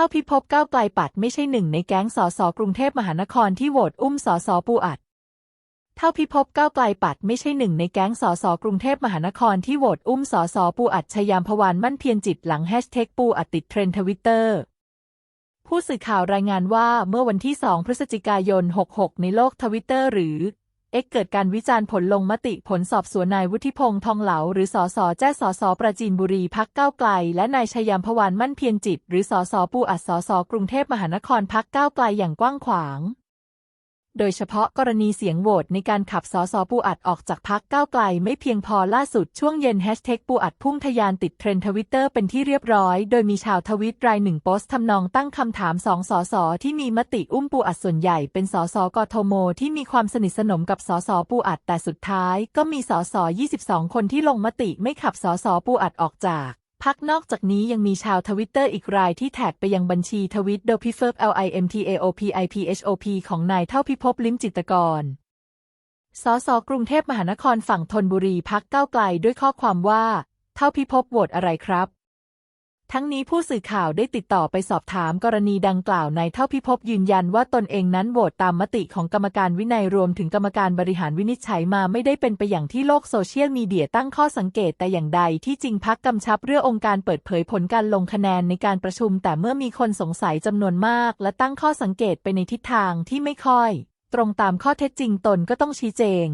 ท่าพิภพก้าวไกลปัดไม่ใช่หนึ่งในแก๊งสสกรุงเทพมหานครที่โหวตอุ้มสสปูอัด เท่าพิภพก้าวไกลปัดไม่ใช่หนึ่งในแก๊งสสกรุงเทพมหานครที่โหวตอุ้มสสปูอัดชยามพวานมั่นเพียรจิตหลังแฮชแท็กปูอัดติดเทรนด์ทวิตเตอร์ผู้สื่อข่าวรายงานว่าเมื่อวันที่ 2 พฤศจิกายน 66 ในโลกทวิตเตอร์หรือ เอ็กเกิดการวิจารณ์ผลลงมติผลสอบสวนนายวุฒิพงษ์ทองเหลา หรือสอสอแจ้สอสอประจีนบุรีพักก้าวไกล และนายชยามพวานมั่นเพียรจิต หรือสอสอปูอัดสอสอกรุงเทพมหานครพักก้าวไกลอย่างกว้างขวาง โดยเฉพาะกรณีเสียงโหวตในการขับสอสอปูอัดออกจากพักก้าวไกลไม่เพียงพอล่าสุดช่วงเย็นแฮชแท็กปูอัดพุ่งทะยานติดเทรนด์ทวิตเตอร์เป็นที่เรียบร้อย โดยมีชาวทวิตรายหนึ่งโพสต์ทำนองตั้งคำถามสองสอสอที่มีมติอุ้มปูอัดส่วนใหญ่เป็นสอสอกทมที่มีความสนิทสนมกับสอสอปูอัดแต่สุดท้าย ก็มีสอสอ22 คนที่ลงมติไม่ขับสอสอปูอัดออกจาก พักนอกจากนี้ยังมีชาวทวิตเตอร์อีกรายที่แท็กไปยังบัญชีทวิตโดยพิเฟิร์ LIMTAOPIPHOP ของนายเท่าพิภพลิ้มจิตกร สสกรุงเทพมหานครฝั่งธนบุรีพักเก้าไกลด้วยข้อความว่า เท่าพิภพโหวตอะไรครับ ทั้งนี้ผู้สื่อข่าวได้ติดต่อไปสอบถามกรณีดังกล่าวในเท่าพิภพยืนยันว่าตนเองนั้นโหวตตามมติของกรรมการวินัยรวมถึงกรรมการบริหารวินิจฉัยมาไม่ได้เป็นไปอย่างที่โลกโซเชียลมีเดียตั้งข้อสังเกตแต่อย่างใดที่จริงพักกำชับเรื่ององค์การเปิดเผยผลการลงคะแนนในการประชุม แต่เมื่อมีคนสงสัยจำนวนมาก และตั้งข้อสังเกตไปในทิศทางที่ไม่ค่อย ตรงตามข้อเท็จจริงตนก็ต้องชี้แจง